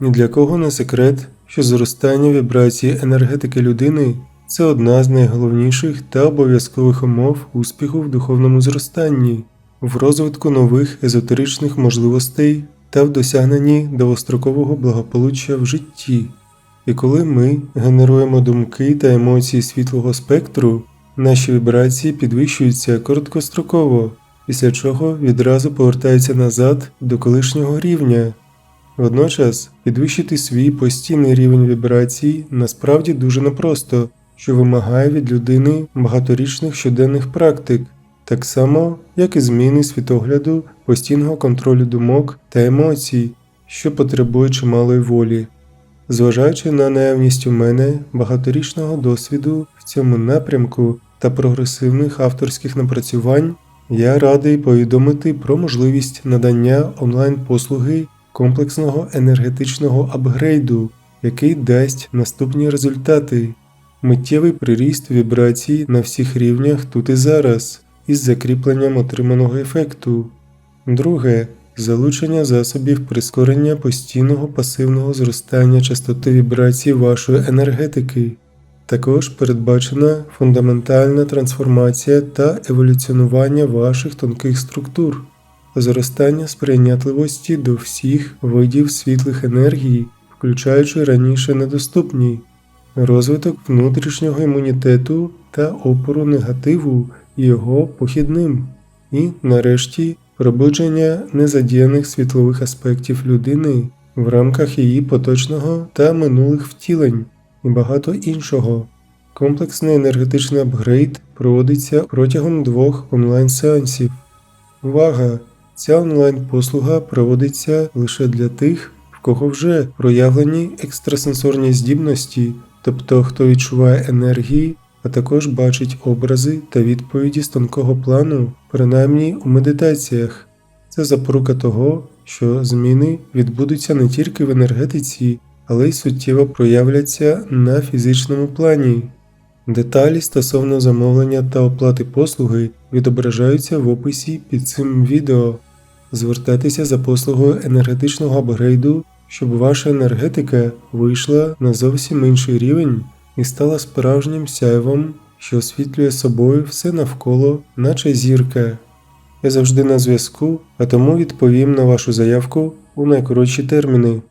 Ні для кого не секрет, що зростання вібрації енергетики людини це одна з найголовніших та обов'язкових умов успіху в духовному зростанні, в розвитку нових езотеричних можливостей та в досягненні довгострокового благополуччя в житті. І коли ми генеруємо думки та емоції світлого спектру, наші вібрації підвищуються короткостроково, після чого відразу повертаються назад до колишнього рівня. Водночас підвищити свій постійний рівень вібрацій насправді дуже непросто, що вимагає від людини багаторічних щоденних практик, так само, як і зміни світогляду, постійного контролю думок та емоцій, що потребує чималої волі. Зважаючи на наявність у мене багаторічного досвіду в цьому напрямку та прогресивних авторських напрацювань, я радий повідомити про можливість надання онлайн-послуги комплексного енергетичного апгрейду, який дасть наступні результати: миттєвий приріст вібрацій на всіх рівнях тут і зараз, із закріпленням отриманого ефекту. Друге залучення засобів прискорення постійного пасивного зростання частоти вібрацій вашої енергетики. Також передбачена фундаментальна трансформація та еволюціонування ваших тонких структур, зростання сприйнятливості до всіх видів світлих енергій, включаючи раніше недоступні, розвиток внутрішнього імунітету та опору негативу його похідним, і, нарешті, пробудження незадіяних світлових аспектів людини в рамках її поточного та минулих втілень і багато іншого. Комплексний енергетичний апгрейд проводиться протягом двох онлайн-сеансів. Увага! Ця онлайн-послуга проводиться лише для тих, в кого вже проявлені екстрасенсорні здібності, тобто хто відчуває енергії, а також бачить образи та відповіді з тонкого плану, принаймні у медитаціях. Це запорука того, що зміни відбудуться не тільки в енергетиці, але й суттєво проявляться на фізичному плані. Деталі стосовно замовлення та оплати послуги відображаються в описі під цим відео. Звертайтеся за послугою енергетичного апгрейду, щоб ваша енергетика вийшла на зовсім інший рівень і стала справжнім сяйвом, що освітлює собою все навколо, наче зірка. Я завжди на зв'язку, а тому відповім на вашу заявку у найкоротші терміни.